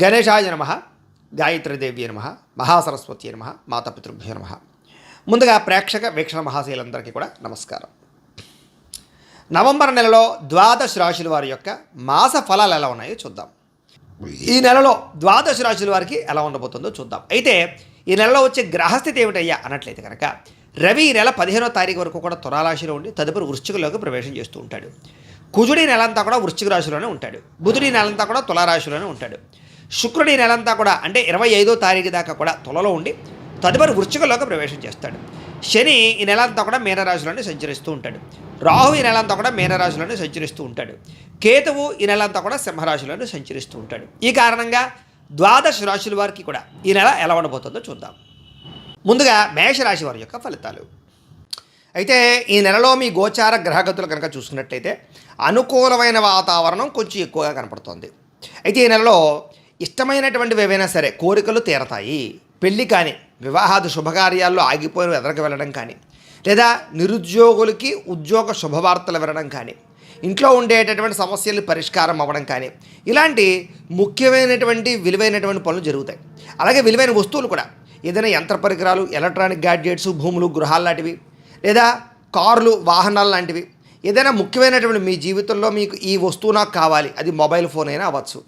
గణేశాయ నమ గాయత్రీదేవి నమ మహాసరస్వతి నమ మాతాపితృభ్యో నమ. ముందుగా ప్రేక్షక వీక్షణ మహాశీలందరికీ కూడా నమస్కారం. నవంబర్ నెలలో ద్వాదశ రాశుల వారి యొక్క మాస ఫలాలు ఎలా ఉన్నాయో చూద్దాం. ఈ నెలలో ద్వాదశ రాశుల వారికి ఎలా ఉండబోతుందో చూద్దాం. అయితే ఈ నెలలో వచ్చే గ్రహస్థితి ఏమిటయ్యా అన్నట్లయితే కనుక రవి ఈ నెల పదిహేనో తారీఖు వరకు కూడా తులారాశిలో ఉండి తదుపరి వృశ్చికలోకి ప్రవేశం చేస్తూ ఉంటాడు. కుజుడి నెలంతా కూడా వృశ్చిక రాశిలోనే ఉంటాడు. బుధుడి నెలంతా కూడా తులారాశిలోనే ఉంటాడు. శుక్రుడి నెలంతా కూడా అంటే ఇరవై ఐదో తారీఖు దాకా కూడా తులలో ఉండి తదుపరి వృశ్చికలోకి ప్రవేశం చేస్తాడు. శని ఈ నెలంతా కూడా మీనరాశిలోనే సంచరిస్తూ ఉంటాడు. రాహు ఈ నెలంతా కూడా మీనరాశిలోనే సంచరిస్తూ ఉంటాడు. కేతువు ఈ నెలంతా కూడా సింహరాశిలోనే సంచరిస్తూ ఉంటాడు. ఈ కారణంగా ద్వాదశ రాశుల వారికి కూడా ఈ నెల ఎలా ఉండబోతుందో చూద్దాం. ముందుగా మేషరాశి వారి యొక్క ఫలితాలు. అయితే ఈ నెలలో మీ గోచార గ్రహగతులు కనుక చూసుకున్నట్లయితే అనుకూలమైన వాతావరణం కొంచెం ఎక్కువగా కనపడుతోంది. అయితే ఈ నెలలో ఇష్టమైనటువంటివి ఏవైనా సరే కోరికలు తీరతాయి. పెళ్ళి కానీ వివాహాది శుభకార్యాల్లో ఆగిపోయిన ఎదరకు వెళ్ళడం కానీ లేదా నిరుద్యోగులకి ఉద్యోగ శుభవార్తలు వినడం కానీ ఇంట్లో ఉండేటటువంటి సమస్యలు పరిష్కారం అవ్వడం కానీ ఇలాంటి ముఖ్యమైనటువంటి విలువైనటువంటి పనులు జరుగుతాయి. అలాగే విలువైన వస్తువులు కూడా ఏదైనా యంత్ర పరికరాలు ఎలక్ట్రానిక్ గ్యాడ్జెట్స్ భూములు గృహాలు లాంటివి లేదా కార్లు వాహనాలు లాంటివి ఏదైనా ముఖ్యమైనటువంటి మీ జీవితంలో మీకు ఈ వస్తువు నాకు కావాలి అది మొబైల్ ఫోన్ అయినా అవ్వచ్చు.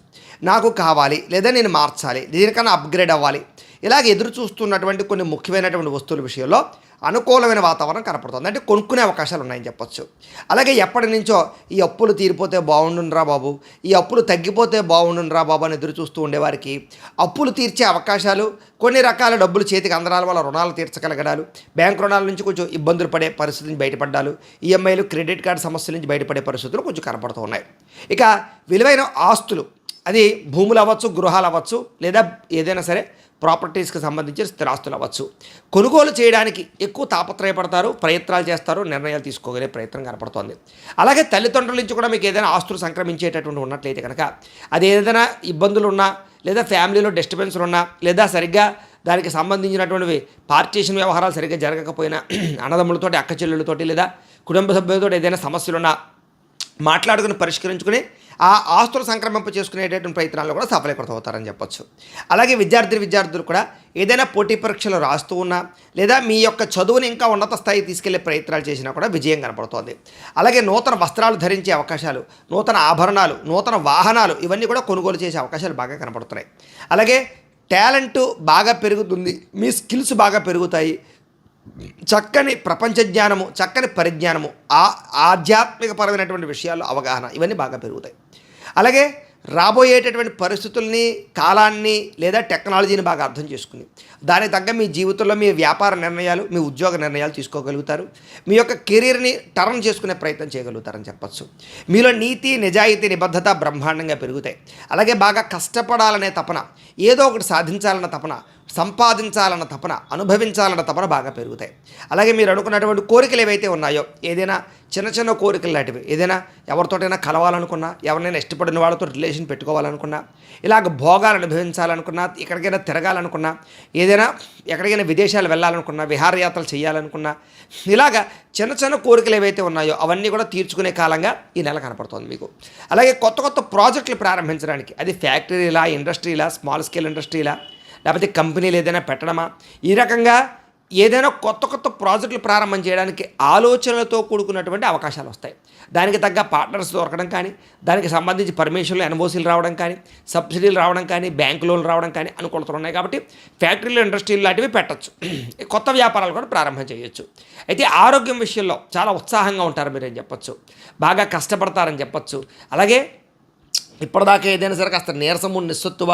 నాకు కావాలి లేదా నేను మార్చాలి దీనికన్నా అప్గ్రేడ్ అవ్వాలి. ఇలాగ ఎదురు చూస్తున్నటువంటి కొన్ని ముఖ్యమైనటువంటి వస్తువుల విషయంలో అనుకూలమైన వాతావరణం కనపడుతుంది. అంటే కొనుక్కునే అవకాశాలు ఉన్నాయని చెప్పొచ్చు. అలాగే ఎప్పటి నుంచో ఈ అప్పులు తీరిపోతే బాగుండునరా బాబు ఈ అప్పులు తగ్గిపోతే బాగుండునరా బాబు అని ఎదురు చూస్తూ ఉండేవారికి అప్పులు తీర్చే అవకాశాలు కొన్ని రకాల డబ్బులు చేతికి అందరాల వల్ల రుణాలు తీర్చగలగడాలు బ్యాంక్ రుణాల నుంచి కొంచెం ఇబ్బందులు పడే పరిస్థితి నుంచి బయటపడ్డాలు ఈఎంఐలు క్రెడిట్ కార్డు సమస్యల నుంచి బయటపడే పరిస్థితులు కొంచెం కనపడుతూ ఉన్నాయి. ఇక విలువైన ఆస్తులు అది భూములు అవ్వచ్చు గృహాలు అవ్వచ్చు లేదా ఏదైనా సరే ప్రాపర్టీస్కి సంబంధించిన స్థిరాస్తులు అవ్వచ్చు కొనుగోలు చేయడానికి ఎక్కువ తాపత్రయపడతారు ప్రయత్నాలు చేస్తారు నిర్ణయాలు తీసుకోగలిగే ప్రయత్నం కనపడుతోంది. అలాగే తల్లిదండ్రుల నుంచి కూడా మీకు ఏదైనా ఆస్తులు సంక్రమించేటటువంటి ఉన్నట్లయితే కనుక అది ఏదైనా ఇబ్బందులు ఉన్నా లేదా ఫ్యామిలీలో డిస్టర్బెన్స్లు ఉన్నా లేదా సరిగ్గా దానికి సంబంధించినటువంటివి పార్టీషన్ వ్యవహారాలు సరిగ్గా జరగకపోయినా అన్నదమ్ములతోటి అక్క చెల్లెళ్ళతోటి లేదా కుటుంబ సభ్యులతో ఏదైనా సమస్యలు ఉన్నా మాట్లాడుకుని పరిష్కరించుకుని ఆ ఆస్తులు సంక్రమింప చేసుకునేటటువంటి ప్రయత్నాల్లో కూడా సఫలీకృతం అవుతారని చెప్పొచ్చు. అలాగే విద్యార్థి విద్యార్థులు కూడా ఏదైనా పోటీ పరీక్షలు రాస్తూ ఉన్నా లేదా మీ యొక్క చదువుని ఇంకా ఉన్నత స్థాయికి తీసుకెళ్ళే ప్రయత్నాలు చేసినా కూడా విజయం కనపడుతోంది. అలాగే నూతన వస్త్రాలు ధరించే అవకాశాలు నూతన ఆభరణాలు నూతన వాహనాలు ఇవన్నీ కూడా కొనుగోలు చేసే అవకాశాలు బాగా కనపడుతున్నాయి. అలాగే టాలెంట్ బాగా పెరుగుతుంది మీ స్కిల్స్ బాగా పెరుగుతాయి చక్కని ప్రపంచ జ్ఞానము చక్కని పరిజ్ఞానము ఆ ఆధ్యాత్మికపరమైనటువంటి విషయాల్లో అవగాహన ఇవన్నీ బాగా పెరుగుతాయి. అలాగే రాబోయేటటువంటి పరిస్థితుల్ని కాలాన్ని లేదా టెక్నాలజీని బాగా అర్థం చేసుకుని దానికి తగ్గ మీ జీవితంలో మీ వ్యాపార నిర్ణయాలు మీ ఉద్యోగ నిర్ణయాలు తీసుకోగలుగుతారు. మీ యొక్క కెరీర్ని టర్న్ చేసుకునే ప్రయత్నం చేయగలుగుతారని చెప్పచ్చు. మీలో నీతి నిజాయితీ నిబద్ధత బ్రహ్మాండంగా పెరుగుతాయి. అలాగే బాగా కష్టపడాలనే తపన ఏదో ఒకటి సాధించాలన్న తపన సంపాదించాలన్న తపన అనుభవించాలన్న తపన బాగా పెరుగుతాయి. అలాగే మీరు అనుకున్నటువంటి కోరికలు ఏవైతే ఉన్నాయో ఏదైనా చిన్న చిన్న కోరికలు లాంటివి ఏదైనా ఎవరితోటైనా కలవాలనుకున్నా ఎవరినైనా ఇష్టపడిన వాళ్ళతో రిలేషన్ పెట్టుకోవాలనుకున్నా ఇలాగ భోగాలు అనుభవించాలనుకున్నా ఎక్కడికైనా తిరగాలనుకున్నా ఏదైనా ఎక్కడికైనా విదేశాలు వెళ్ళాలనుకున్నా విహారయాత్రలు చేయాలనుకున్నా ఇలాగ చిన్న చిన్న కోరికలు ఏవైతే ఉన్నాయో అవన్నీ కూడా తీర్చుకునే కాలంగా ఈ నెల కనపడుతుంది మీకు. అలాగే కొత్త కొత్త ప్రాజెక్టులు ప్రారంభించడానికి అది ఫ్యాక్టరీలా ఇండస్ట్రీలా స్మాల్ స్కేల్ ఇండస్ట్రీలా లేకపోతే కంపెనీలు ఏదైనా పెట్టడమా? ఈ రకంగా ఏదైనా కొత్త కొత్త ప్రాజెక్టులు ప్రారంభం చేయడానికి ఆలోచనలతో కూడుకున్నటువంటి అవకాశాలు వస్తాయి. దానికి తగ్గ పార్ట్నర్స్ దొరకడం కానీ దానికి సంబంధించి పర్మిషన్లు ఎన్ఓసీలు రావడం కానీ సబ్సిడీలు రావడం కానీ బ్యాంకు లోన్లు రావడం కానీ అనుకూలతలు ఉన్నాయి కాబట్టి ఫ్యాక్టరీలు ఇండస్ట్రీలు లాంటివి పెట్టచ్చు. కొత్త వ్యాపారాలు కూడా ప్రారంభం చేయొచ్చు. అయితే ఆరోగ్యం విషయంలో చాలా ఉత్సాహంగా ఉంటారు మీరు అని చెప్పొచ్చు. బాగా కష్టపడతారని చెప్పచ్చు. అలాగే ఇప్పటిదాకా ఏదైనా సరే కాస్త నీరసము నిస్సత్తువ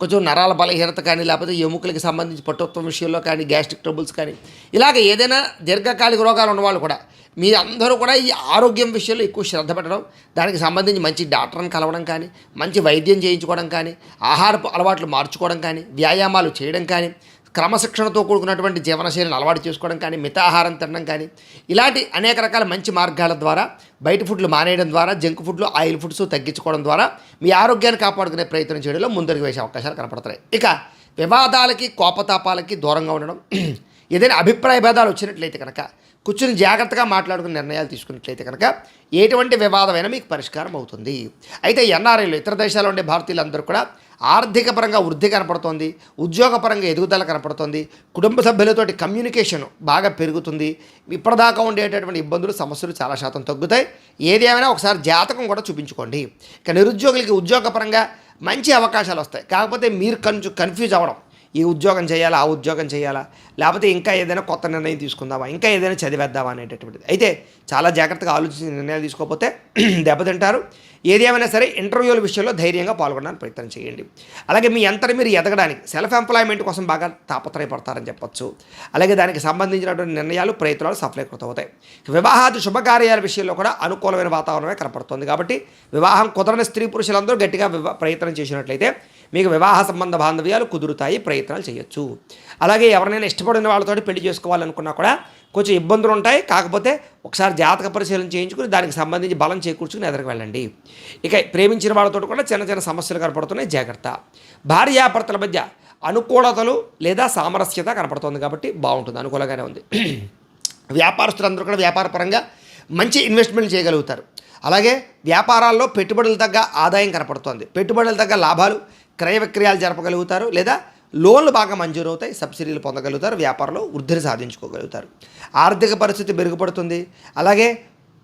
కొంచెం నరాల బలహీనత కానీ లేకపోతే ఎముకలకి సంబంధించి పట్టుత్వం విషయంలో కానీ గ్యాస్ట్రిక్ ట్రబుల్స్ కానీ ఇలాగ ఏదైనా దీర్ఘకాలిక రోగాలు ఉన్నవాళ్ళు కూడా మీ అందరూ కూడా ఈ ఆరోగ్యం విషయంలో ఎక్కువ శ్రద్ధ పెట్టడం దానికి సంబంధించి మంచి డాక్టర్ని కలవడం కానీ మంచి వైద్యం చేయించుకోవడం కానీ ఆహారపు అలవాట్లు మార్చుకోవడం కానీ వ్యాయామాలు చేయడం కానీ క్రమశిక్షణతో కూడుకున్నటువంటి జీవనశైలిని అలవాటు చేసుకోవడం కానీ మితాహారం తినడం కానీ ఇలాంటి అనేక రకాల మంచి మార్గాల ద్వారా బయట ఫుడ్లు మానేయడం ద్వారా జంక్ ఫుడ్లు ఆయిల్ ఫుడ్స్ తగ్గించుకోవడం ద్వారా మీ ఆరోగ్యాన్ని కాపాడుకునే ప్రయత్నం చేయడంలో ముందరికి వేసే అవకాశాలు కనపడతాయి. ఇక వివాదాలకి కోపతాపాలకి దూరంగా ఉండడం. ఏదైనా అభిప్రాయ భేదాలు వచ్చినట్లయితే కనుక కూర్చుని జాగ్రత్తగా మాట్లాడుకుని నిర్ణయాలు తీసుకున్నట్లయితే కనుక ఎటువంటి వివాదమైనా మీకు పరిష్కారం అవుతుంది. అయితే ఎన్ఆర్ఐలు ఇతర దేశాల్లో ఉండే భారతీయులందరూ కూడా ఆర్థిక పరంగా వృద్ధి కనపడుతోంది ఉద్యోగపరంగా ఎదుగుదల కనపడుతోంది కుటుంబ సభ్యులతోటి కమ్యూనికేషన్ బాగా పెరుగుతుంది. ఇప్పటిదాకా ఉండేటటువంటి ఇబ్బందులు సమస్యలు చాలా శాతం తగ్గుతాయి. ఏది ఏమైనా ఒకసారి జాతకం కూడా చూపించుకోండి. ఇక నిరుద్యోగులకి ఉద్యోగపరంగా మంచి అవకాశాలు వస్తాయి. కాకపోతే మీరు కొంచెం కన్ఫ్యూజ్ అవ్వడం. ఈ ఉద్యోగం చేయాలా ఆ ఉద్యోగం చేయాలా? లేకపోతే ఇంకా ఏదైనా కొత్త నిర్ణయం తీసుకుందామా? ఇంకా ఏదైనా చదివేద్దామా అనేటటువంటిది. అయితే చాలా జాగ్రత్తగా ఆలోచించి నిర్ణయాలు తీసుకోకపోతే దెబ్బతింటారు. ఏది ఏమైనా సరే ఇంటర్వ్యూల విషయంలో ధైర్యంగా పాల్గొనడానికి ప్రయత్నం చేయండి. అలాగే మీ అంతటి మీరు ఎదగడానికి సెల్ఫ్ ఎంప్లాయ్మెంట్ కోసం బాగా తాపత్రయపడతారని చెప్పొచ్చు. అలాగే దానికి సంబంధించినటువంటి నిర్ణయాలు ప్రయత్నాలు సఫలీకృతం అవుతాయి వివాహాది శుభకార్యాల విషయంలో కూడా అనుకూలమైన వాతావరణమే కనపడుతుంది కాబట్టి వివాహం కుదరని స్త్రీ పురుషులందరూ గట్టిగా వివా ప్రయత్నం చేసినట్లయితే మీకు వివాహ సంబంధ బాంధవ్యాలు కుదురుతాయి ప్రయత్నాలు చేయొచ్చు. అలాగే ఎవరినైనా ఇష్టపడిన వాళ్ళతో పెళ్ళి చేసుకోవాలనుకున్నా కూడా కొంచెం ఇబ్బందులు ఉంటాయి. కాకపోతే ఒకసారి జాతక పరిశీలన చేయించుకుని దానికి సంబంధించి బలం చేకూర్చుకుని ఎదురుకు వెళ్ళండి. ఇక ప్రేమించిన వాళ్ళతో కూడా చిన్న చిన్న సమస్యలు కనపడుతున్నాయి. జాగ్రత్త. భార్యాభర్తల మధ్య అనుకూలతలు లేదా సామరస్యత కనపడుతుంది కాబట్టి బాగుంటుంది. అనుకూలంగానే ఉంది. వ్యాపారస్తులందరూ కూడా వ్యాపారపరంగా మంచి ఇన్వెస్ట్మెంట్ చేయగలుగుతారు. అలాగే వ్యాపారాల్లో పెట్టుబడులు తగ్గ ఆదాయం కనపడుతోంది. పెట్టుబడులు తగ్గ లాభాలు క్రయ విక్రయాలు జరపగలుగుతారు లేదా లోన్లు బాగా మంజూరు అవుతాయి సబ్సిడీలు పొందగలుగుతారు వ్యాపారంలో వృద్ధిని సాధించుకోగలుగుతారు. ఆర్థిక పరిస్థితి మెరుగుపడుతుంది. అలాగే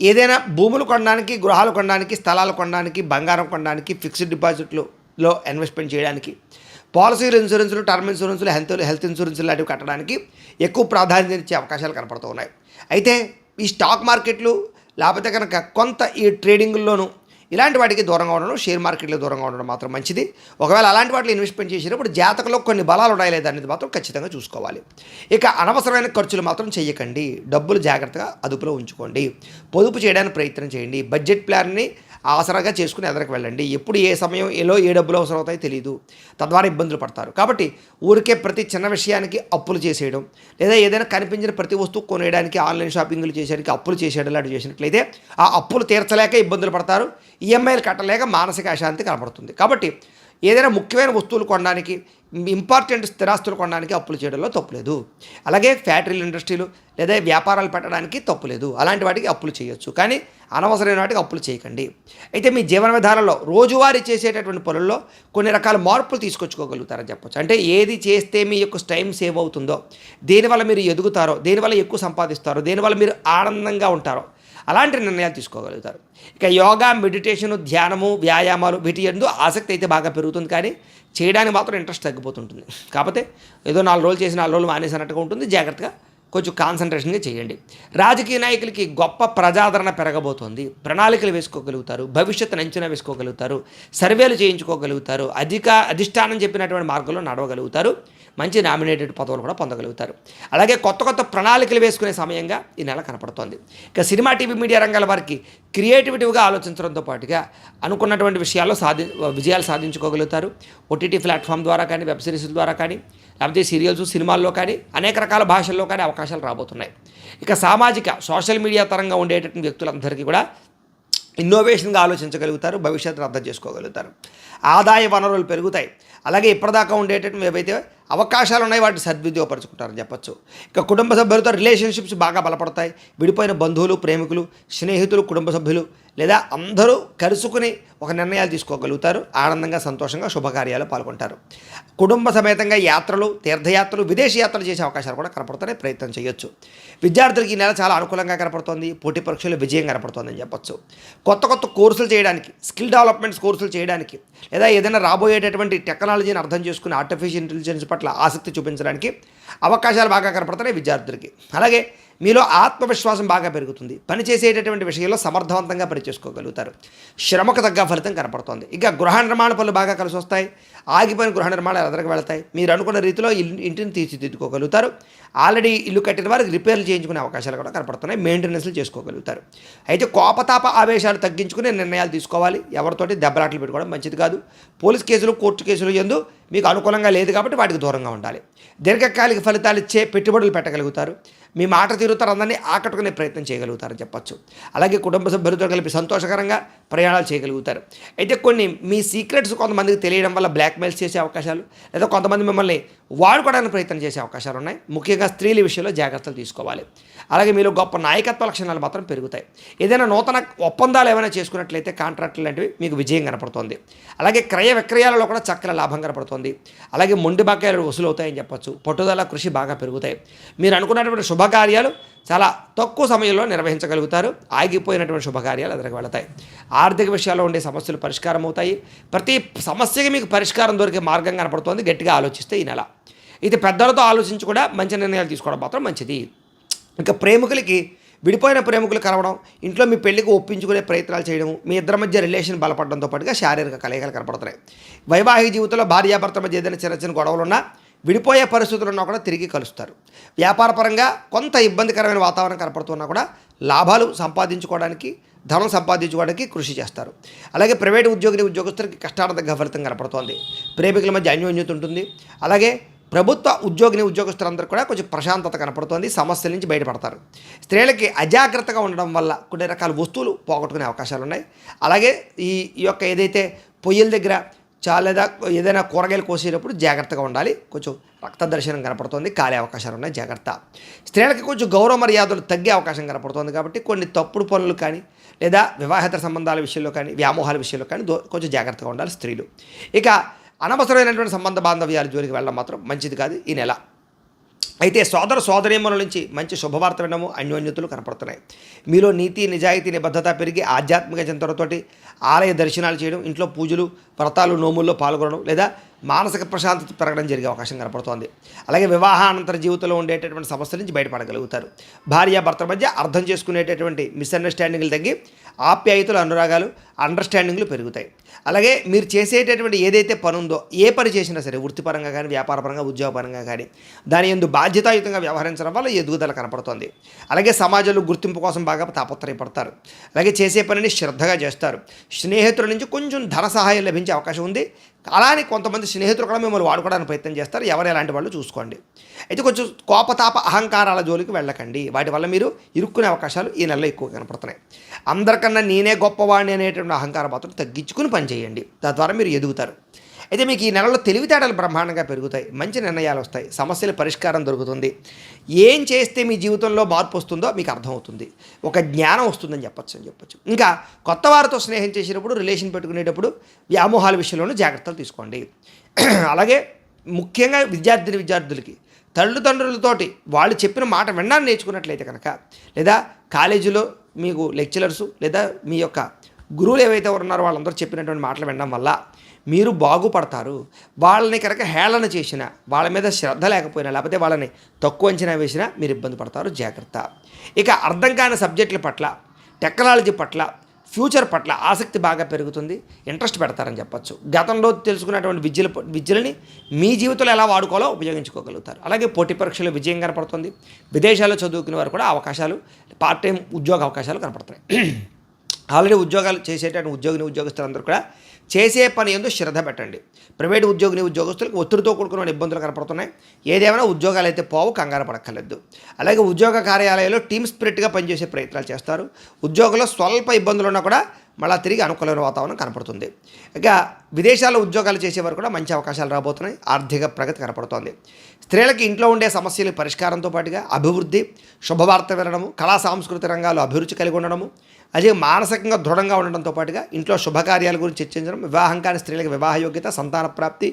ఏదైనా భూములు కొనడానికి గృహాలు కొనడానికి స్థలాలు కొనడానికి బంగారం కొనడానికి ఫిక్స్డ్ డిపాజిట్లలో ఇన్వెస్ట్మెంట్ చేయడానికి పాలసీలు ఇన్సూరెన్సులు టర్మ్ ఇన్సూరెన్సులు హెల్త్ హెల్త్ ఇన్సూరెన్సులు లాంటివి కట్టడానికి ఎక్కువ ప్రాధాన్యత ఇచ్చే అవకాశాలు కనపడుతూ ఉన్నాయి. అయితే ఈ స్టాక్ మార్కెట్లు లేకపోతే కనుక కొంత ఈ ట్రేడింగ్లోనూ ఇలాంటి వాటికి దూరంగా ఉండడం షేర్ మార్కెట్లో దూరంగా ఉండడం మాత్రం మంచిది. ఒకవేళ అలాంటి వాటిలో ఇన్వెస్ట్మెంట్ చేసినప్పుడు జాతకలో కొన్ని బలాలు ఉన్నాయి లేదా అనేది మాత్రం ఖచ్చితంగా చూసుకోవాలి. ఇక అనవసరమైన ఖర్చులు మాత్రం చేయకండి డబ్బులు జాగ్రత్తగా అదుపులో ఉంచుకోండి. పొదుపు చేయడానికి ప్రయత్నం చేయండి. బడ్జెట్ ప్లాన్ని ఆసరాగా చేసుకుని ఎదరికి వెళ్ళండి. ఎప్పుడు ఏ సమయం ఏలో ఏ డబ్బులు అవసరం అవుతాయో తెలియదు తద్వారా ఇబ్బందులు పడతారు. కాబట్టి ఊరికే ప్రతి చిన్న విషయానికి అప్పులు చేసేయడం లేదా ఏదైనా కనిపించిన ప్రతి వస్తువు కొనేయడానికి ఆన్లైన్ షాపింగ్లు చేసేయడానికి అప్పులు చేసేయడం లాంటివి చేసినట్లయితే ఆ అప్పులు తీర్చలేక ఇబ్బందులు పడతారు. ఈఎంఐలు కట్టలేక మానసిక అశాంతి కనబడుతుంది. కాబట్టి ఏదైనా ముఖ్యమైన వస్తువులు కొనడానికి ఇంపార్టెంట్ స్థిరాస్తులు కొనడానికి అప్పులు చేయడంలో తప్పులేదు. అలాగే ఫ్యాక్టరీలు ఇండస్ట్రీలు లేదా వ్యాపారాలు పెట్టడానికి తప్పులేదు. అలాంటి వాటికి అప్పులు చేయొచ్చు. కానీ అనవసరమైన వాటికి అప్పులు చేయకండి. అయితే మీ జీవన విధానంలో రోజువారీ చేసేటటువంటి పనుల్లో కొన్ని రకాల మార్పులు తీసుకొచ్చుకోగలుగుతారని చెప్పొచ్చు. అంటే ఏది చేస్తే మీ యొక్క టైం సేవ్ అవుతుందో దేనివల్ల మీరు ఎదుగుతారో దేనివల్ల ఎక్కువ సంపాదిస్తారో దేనివల్ల మీరు ఆనందంగా ఉంటారో అలాంటి నిర్ణయాలు తీసుకోగలుగుతారు. ఇక యోగా మెడిటేషను ధ్యానము వ్యాయామాలు వీటి ఎందు ఆసక్తి అయితే బాగా పెరుగుతుంది కానీ చేయడానికి మాత్రం ఇంట్రెస్ట్ తగ్గిపోతుంటుంది. కాకపోతే ఏదో నాలుగు రోజులు చేసి నాలుగు రోజులు మానేసినట్టుగా ఉంటుంది. జాగ్రత్తగా కొంచెం కాన్సన్ట్రేషన్గా చేయండి. రాజకీయ నాయకులకి గొప్ప ప్రజాదరణ పెరగబోతోంది. ప్రణాళికలు వేసుకోగలుగుతారు. భవిష్యత్తును అంచనా వేసుకోగలుగుతారు. సర్వేలు చేయించుకోగలుగుతారు. అధిక అధిష్టానం చెప్పినటువంటి మార్గంలో నడవగలుగుతారు. మంచి నామినేటెడ్ పదవులు కూడా పొందగలుగుతారు. అలాగే కొత్త కొత్త ప్రణాళికలు వేసుకునే సమయంగా ఈ నెల కనపడుతోంది. ఇక సినిమా టీవీ మీడియా రంగాల వారికి క్రియేటివిటీగా ఆలోచించడంతో పాటుగా అనుకున్నటువంటి విషయాల్లో సాధి విజయాలు సాధించుకోగలుగుతారు. ఓటీటీ ప్లాట్ఫామ్ ద్వారా కానీ వెబ్ సిరీస్ ద్వారా కానీ లేకపోతే సీరియల్స్ సినిమాల్లో కానీ అనేక రకాల భాషల్లో కానీ అవకాశాలు రాబోతున్నాయి. ఇక సామాజిక సోషల్ మీడియా తరంగా ఉండేటటువంటి వ్యక్తులందరికీ కూడా ఇన్నోవేషన్గా ఆలోచించగలుగుతారు భవిష్యత్తును అర్థం చేసుకోగలుగుతారు. ఆదాయ వనరులు పెరుగుతాయి. అలాగే ఇప్పటిదాకా ఉండేటటువంటి ఏవైతే అవకాశాలు ఉన్నాయి వాటిని సద్వినియోగపరచుకుంటారని చెప్పొచ్చు. ఇక కుటుంబ సభ్యులతో రిలేషన్షిప్స్ బాగా బలపడతాయి. విడిపోయిన బంధువులు ప్రేమికులు స్నేహితులు కుటుంబ సభ్యులు లేదా అందరూ కలుసుకుని ఒక నిర్ణయాలు తీసుకోగలుగుతారు. ఆనందంగా సంతోషంగా శుభకార్యాలు పాల్గొంటారు. కుటుంబ సమేతంగా యాత్రలు తీర్థయాత్రలు విదేశీ యాత్రలు చేసే అవకాశాలు కూడా కనపడుతున్నాయి ప్రయత్నం చేయొచ్చు. విద్యార్థులకి ఈ నెల చాలా అనుకూలంగా కనపడుతోంది. పోటీ పరీక్షలు విజయం కనపడుతోందని చెప్పొచ్చు. కొత్త కొత్త కోర్సులు చేయడానికి స్కిల్ డెవలప్మెంట్స్ కోర్సులు చేయడానికి లేదా ఏదైనా రాబోయేటటువంటి టెక్నాలజీని అర్థం చేసుకుని ఆర్టిఫిషియల్ ఇంటెలిజెన్స్ పట్ల ఆసక్తి చూపించడానికి అవకాశాలు బాగా కనపడతాయి విద్యార్థులకి. అలాగే మీలో ఆత్మవిశ్వాసం బాగా పెరుగుతుంది. పని చేసేటటువంటి విషయంలో సమర్థవంతంగా పని చేసుకోగలుగుతారు. శ్రమకు తగ్గ ఫలితం కనపడుతుంది. ఇక గృహ నిర్మాణ పనులు బాగా కలిసి వస్తాయి ఆగిపోయిన గృహ నిర్మాణాలు ఎదరకు వెళ్తాయి. మీరు అనుకున్న రీతిలో ఇంటిని తీర్చిదిద్దుకోగలుగుతారు. ఆల్రెడీ ఇల్లు కట్టిన వారికి రిపేర్లు చేయించుకునే అవకాశాలు కూడా కనపడుతున్నాయి. మెయింటెనెన్స్లు చేసుకోగలుగుతారు. అయితే కోపతాప ఆవేశాలు తగ్గించుకునే నిర్ణయాలు తీసుకోవాలి. ఎవరితోటి దెబ్బలాటలు పెట్టుకోవడం మంచిది కాదు. పోలీస్ కేసులు కోర్టు కేసులు ఎందు మీకు అనుకూలంగా లేదు కాబట్టి వాటికి దూరంగా ఉండాలి. దీర్ఘకాలిక ఫలితాలు ఇచ్చే పెట్టుబడులు పెట్టగలుగుతారు. మీ మాట తీరుతారు అందరినీ ఆకట్టుకునే ప్రయత్నం చేయగలుగుతారని చెప్పొచ్చు. అలాగే కుటుంబ సభ్యులతో కలిపి సంతోషకరంగా ప్రయాణాలు చేయగలుగుతారు. అయితే కొన్ని మీ సీక్రెట్స్ కొంతమందికి తెలియడం వల్ల బ్లాక్ బ్లాక్మెయిల్స్ చేసే అవకాశాలు లేదా కొంతమంది మిమ్మల్ని వాడుకోవడానికి ప్రయత్నం చేసే అవకాశాలు ఉన్నాయి. ముఖ్యంగా స్త్రీల విషయంలో జాగ్రత్తలు తీసుకోవాలి. అలాగే మీలో గొప్ప నాయకత్వ లక్షణాలు మాత్రం పెరుగుతాయి. ఏదైనా నూతన ఒప్పందాలు ఏమైనా చేసుకున్నట్లయితే కాంట్రాక్ట్లు లాంటివి మీకు విజయం కనపడుతుంది. అలాగే క్రయ విక్రయాలలో కూడా చక్కల లాభం కనపడుతుంది. అలాగే మొండి బకాయిలు వసూలవుతాయని చెప్పొచ్చు. పట్టుదల కృషి బాగా పెరుగుతాయి. మీరు అనుకున్నటువంటి శుభకార్యాలు చాలా తక్కువ సమయంలో నిర్వహించగలుగుతారు. ఆగిపోయినటువంటి శుభకార్యాలు ఎదురుకు వెళతాయి. ఆర్థిక విషయాల్లో ఉండే సమస్యలు పరిష్కారం అవుతాయి. ప్రతి సమస్యకి మీకు పరిష్కారం దొరికే మార్గం కనపడుతుంది. గట్టిగా ఆలోచిస్తే ఈ నెల. ఇది పెద్దలతో ఆలోచించి కూడా మంచి నిర్ణయాలు తీసుకోవడం మాత్రం మంచిది. ఇంకా ప్రేమికులకి విడిపోయిన ప్రేమికులు కలవడం ఇంట్లో మీ పెళ్ళికి ఒప్పించుకునే ప్రయత్నాలు చేయడం మీ ఇద్దరి మధ్య రిలేషన్ బలపడడంతో పాటుగా శారీరక కలయికలు కనపడుతున్నాయి. వైవాహిక జీవితంలో భార్యాభర్త మధ్య ఏదైనా చిన్న చిన్న గొడవలు ఉన్నా విడిపోయే పరిస్థితులు ఉన్నా కూడా తిరిగి కలుస్తారు. వ్యాపారపరంగా కొంత ఇబ్బందికరమైన వాతావరణం కనపడుతున్నా కూడా లాభాలు సంపాదించుకోవడానికి ధనం సంపాదించుకోవడానికి కృషి చేస్తారు. అలాగే ప్రైవేట్ ఉద్యోగిని ఉద్యోగస్తులకి కష్టార్థంగా ఫలితం కనపడుతోంది. ప్రేమికుల మధ్య అన్యోన్యత ఉంటుంది. అలాగే ప్రభుత్వ ఉద్యోగిని ఉద్యోగస్తులందరూ కూడా కొంచెం ప్రశాంతత కనపడుతోంది సమస్యల నుంచి బయటపడతారు. స్త్రీలకి అజాగ్రత్తగా ఉండడం వల్ల కొన్ని రకాల వస్తువులు పోగొట్టుకునే అవకాశాలు ఉన్నాయి. అలాగే ఈ ఈ యొక్క ఏదైతే పొయ్యిల దగ్గర చాలా లేదా ఏదైనా కూరగాయలు కోసేటప్పుడు జాగ్రత్తగా ఉండాలి. కొంచెం రక్త దర్శనం కనపడుతుంది కాలే అవకాశాలు ఉన్నాయి జాగ్రత్త. స్త్రీలకి కొంచెం గౌరవ మర్యాదలు తగ్గే అవకాశం కనపడుతుంది కాబట్టి కొన్ని తప్పుడు పనులు కానీ లేదా వివాహేతర సంబంధాల విషయంలో కానీ వ్యామోహాల విషయంలో కానీ కొంచెం జాగ్రత్తగా ఉండాలి స్త్రీలు. ఇక అనవసరమైనటువంటి సంబంధ బాంధవ్యాల జోలికి వెళ్ళడం మాత్రం మంచిది కాదు ఈ నెల. అయితే సోదర సోదరీమణుల నుంచి మంచి శుభవార్త వినము అన్యోన్యతలు కనపడుతున్నాయి. మీలో నీతి నిజాయితీ నిబద్ధత పెరిగి ఆధ్యాత్మిక చింతనతోటి ఆలయ దర్శనాలు చేయడం ఇంట్లో పూజలు వ్రతాలు నోముల్లో పాల్గొనడం లేదా మానసిక ప్రశాంతత పెరగడం జరిగే అవకాశం కనపడుతోంది. అలాగే వివాహానంతర జీవితంలో ఉండేటటువంటి సమస్యల నుంచి బయటపడగలుగుతారు. భార్య భర్త మధ్య అర్థం చేసుకునేటటువంటి మిస్అండర్స్టాండింగ్లు తగ్గి ఆప్యాయతలు అనురాగాలు అండర్స్టాండింగ్లు పెరుగుతాయి. అలాగే మీరు చేసేటటువంటి ఏదైతే పని ఉందో ఏ పని చేసినా సరే వృత్తిపరంగా కానీ వ్యాపారపరంగా ఉద్యోగపరంగా కానీ దాని ఎందు బాధ్యతాయుతంగా వ్యవహరించడం వల్ల ఎదుగుదల కనపడుతుంది. అలాగే సమాజంలో గుర్తింపు కోసం బాగా తాపత్రయపడతారు. అలాగే చేసే పనిని శ్రద్ధగా చేస్తారు. స్నేహితుల నుంచి కొంచెం ధన సహాయం లభించే అవకాశం ఉంది. అలానే కొంతమంది స్నేహితులు కూడా మిమ్మల్ని వాడుకోవడానికి ప్రయత్నం చేస్తారు. ఎవరు ఎలాంటి వాళ్ళు చూసుకోండి. అయితే కొంచెం కోపతాప అహంకారాల జోలికి వెళ్ళకండి. వాటి వల్ల మీరు ఇరుక్కునే అవకాశాలు ఈ నెలలో ఎక్కువ కనపడుతున్నాయి. అందరికన్నా నేనే గొప్పవాడిని అనేటువంటి అహంకారం మాత్రం తగ్గించుకుని పనిచేయండి తద్వారా మీరు ఎదుగుతారు. అయితే మీకు ఈ నెలలో తెలివితేటలు బ్రహ్మాండంగా పెరుగుతాయి. మంచి నిర్ణయాలు వస్తాయి. సమస్యల పరిష్కారం దొరుకుతుంది. ఏం చేస్తే మీ జీవితంలో మార్పు వస్తుందో మీకు అర్థమవుతుంది. ఒక జ్ఞానం వస్తుందని చెప్పచ్చు అని చెప్పొచ్చు. ఇంకా కొత్త వారితో స్నేహం చేసినప్పుడు రిలేషన్ పెట్టుకునేటప్పుడు వ్యామోహాల విషయంలోనూ జాగ్రత్తలు తీసుకోండి. అలాగే ముఖ్యంగా విద్యార్థిని విద్యార్థులకి తల్లిదండ్రులతోటి వాళ్ళు చెప్పిన మాట విన్నాను నేర్చుకున్నట్లయితే కనుక లేదా కాలేజీలో మీకు లెక్చరర్సు లేదా మీ యొక్క గురువులు ఏవైతే ఉన్నారో వాళ్ళందరూ చెప్పినటువంటి మాటలు వినడం వల్ల మీరు బాగుపడతారు. వాళ్ళని కనుక హేళన చేసిన వాళ్ళ మీద శ్రద్ధ లేకపోయినా లేకపోతే వాళ్ళని తక్కువ అంచనా వేసినా మీరు ఇబ్బంది పడతారు. జాగ్రత్త. ఇక అర్థం కాని సబ్జెక్టుల పట్ల టెక్నాలజీ పట్ల ఫ్యూచర్ పట్ల ఆసక్తి బాగా పెరుగుతుంది. ఇంట్రెస్ట్ పెడతారని చెప్పొచ్చు. గతంలో తెలుసుకున్నటువంటి విద్యల విద్యలని మీ జీవితంలో ఎలా వాడుకోవాలో ఉపయోగించుకోగలుగుతారు. అలాగే పోటీ పరీక్షలో విజయం కనపడుతుంది. విదేశాల్లో చదువుకునే వారు కూడా అవకాశాలు పార్ట్ టైం ఉద్యోగ అవకాశాలు కనపడుతున్నాయి. ఆల్రెడీ ఉద్యోగాలు చేసేటువంటి ఉద్యోగిని ఉద్యోగస్తులందరూ కూడా చేసే పని ఎందు శ్రద్ధ పెట్టండి. ప్రైవేట్ ఉద్యోగిని ఉద్యోగస్తులకు ఒత్తిడితో కూడుకున్న ఇబ్బందులు కనపడుతున్నాయి. ఏదేమైనా ఉద్యోగాలు అయితే పోవు కంగారు పడక్కర్లేదు. అలాగే ఉద్యోగ కార్యాలయాల్లో టీమ్ స్పిరిట్గా పనిచేసే ప్రయత్నాలు చేస్తారు. ఉద్యోగంలో స్వల్ప ఇబ్బందులు ఉన్నా కూడా మళ్ళీ తిరిగి అనుకూలమైన వాతావరణం కనపడుతుంది. ఇక విదేశాల్లో ఉద్యోగాలు చేసేవారు కూడా మంచి అవకాశాలు రాబోతున్నాయి. ఆర్థిక ప్రగతి కనపడుతోంది. స్త్రీలకి ఇంట్లో ఉండే సమస్యల పరిష్కారంతో పాటుగా అభివృద్ధి శుభవార్త వినడము కళా సాంస్కృతిక రంగాల్లో అభిరుచి కలిగి ఉండడము అదే మానసికంగా దృఢంగా ఉండడంతో పాటుగా ఇంట్లో శుభకార్యాల గురించి చర్చించడం వివాహం కాని స్త్రీలకు వివాహ యోగ్యత సంతాన ప్రాప్తి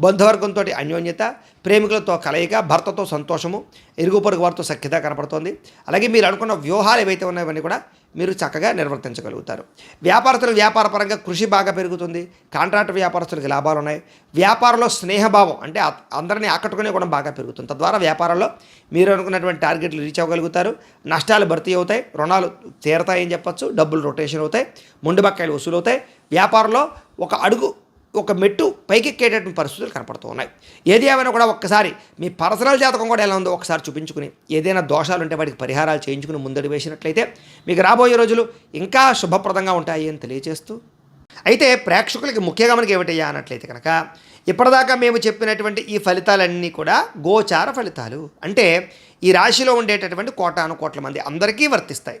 బంధువర్గంతో అన్యోన్యత ప్రేమికులతో కలయిక భర్తతో సంతోషము ఇరుగు పొరుగు వారితో సఖ్యత కనపడుతోంది. అలాగే మీరు అనుకున్న వ్యూహాలు ఏవైతే ఉన్నాయో కూడా మీరు చక్కగా నిర్వర్తించగలుగుతారు. వ్యాపారస్తులు వ్యాపార పరంగా కృషి బాగా పెరుగుతుంది. కాంట్రాక్ట్ వ్యాపారస్తులకి లాభాలు ఉన్నాయి. వ్యాపారంలో స్నేహభావం అంటే అందరినీ ఆకట్టుకునే కూడా బాగా పెరుగుతుంది. తద్వారా వ్యాపారంలో మీరు అనుకున్నటువంటి టార్గెట్లు రీచ్ అవ్వగలుగుతారు. నష్టాలు భర్తీ అవుతాయి. రుణాలు తీరతాయని చెప్పచ్చు. డబ్బులు రొటేషన్ అవుతాయి. ముండు బకాయిలు వసూలు అవుతాయి వ్యాపారంలో ఒక అడుగు ఒక మెట్టు పైకెక్కేటటువంటి పరిస్థితులు కనపడుతూ ఉన్నాయి. ఏది ఏమైనా కూడా ఒక్కసారి మీ పర్సనల్ జాతకం కూడా ఎలా ఉందో ఒకసారి చూపించుకుని ఏదైనా దోషాలు ఉంటే వాటికి పరిహారాలు చేయించుకుని ముందడి వేసినట్లయితే మీకు రాబోయే రోజులు ఇంకా శుభప్రదంగా ఉంటాయి అని తెలియజేస్తూ అయితే ప్రేక్షకులకి ముఖ్యంగా మనకి ఏమిటయ్యా అన్నట్లయితే కనుక ఇప్పటిదాకా మేము చెప్పినటువంటి ఈ ఫలితాలన్నీ కూడా గోచార ఫలితాలు. అంటే ఈ రాశిలో ఉండేటటువంటి కోటాను కోట్ల మంది అందరికీ వర్తిస్తాయి.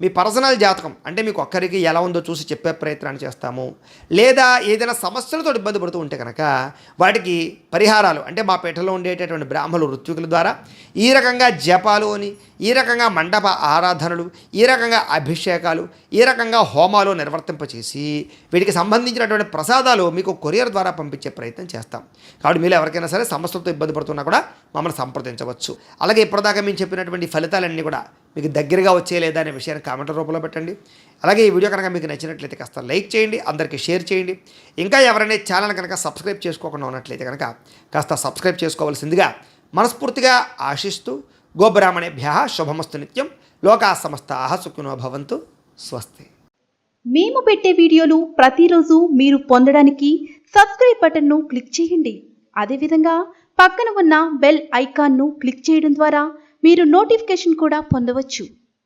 మీ పర్సనల్ జాతకం అంటే మీకు ఒక్కరికి ఎలా ఉందో చూసి చెప్పే ప్రయత్నాన్ని చేస్తాము. లేదా ఏదైనా సమస్యలతో ఇబ్బంది పడుతూ ఉంటే కనుక వాటికి పరిహారాలు అంటే మా పీఠలో ఉండేటటువంటి బ్రాహ్మణులు ఋత్వికుల ద్వారా ఈ రకంగా జపాలు అని ఈ రకంగా మండప ఆరాధనలు ఈ రకంగా అభిషేకాలు ఈ రకంగా హోమాలు నిర్వర్తింపచేసి వీటికి సంబంధించినటువంటి ప్రసాదాలు మీకు కొరియర్ ద్వారా పంపించే ప్రయత్నం చేస్తాం. కాబట్టి మీరు ఎవరికైనా సరే సమస్యలతో ఇబ్బంది పడుతున్నా కూడా మమ్మల్ని సంప్రదించవచ్చు. అలాగే ఇప్పటిదాకా మేము చెప్పినటువంటి ఫలితాలన్నీ కూడా మీకు దగ్గరగా వచ్చే లేదా అనే విషయాన్ని కామెంట్ రూపంలో పెట్టండి. అలాగే ఈ వీడియో కనుక మీకు నచ్చినట్లయితే కాస్త లైక్ చేయండి అందరికీ షేర్ చేయండి. ఇంకా ఎవరైనా ఛానల్ కనుక సబ్స్క్రైబ్ చేసుకోకుండా ఉన్నట్లయితే కనుక కాస్త సబ్స్క్రైబ్ చేసుకోవాల్సిందిగా మనస్ఫూర్తిగా ఆశిస్తూ గోబ్రాహ్మణేభ్య శుభమస్తు నిత్యం. లోకా సమస్త సుఖినో భవంతు. స్వస్తి. మేము పెట్టే వీడియోలు ప్రతిరోజు మీరు పొందడానికి సబ్స్క్రైబ్ బటన్ను క్లిక్ చేయండి. అదేవిధంగా పక్కన ఉన్న బెల్ ఐకాన్ను క్లిక్ చేయడం ద్వారా మీరు నోటిఫికేషన్ కూడా పొందవచ్చు.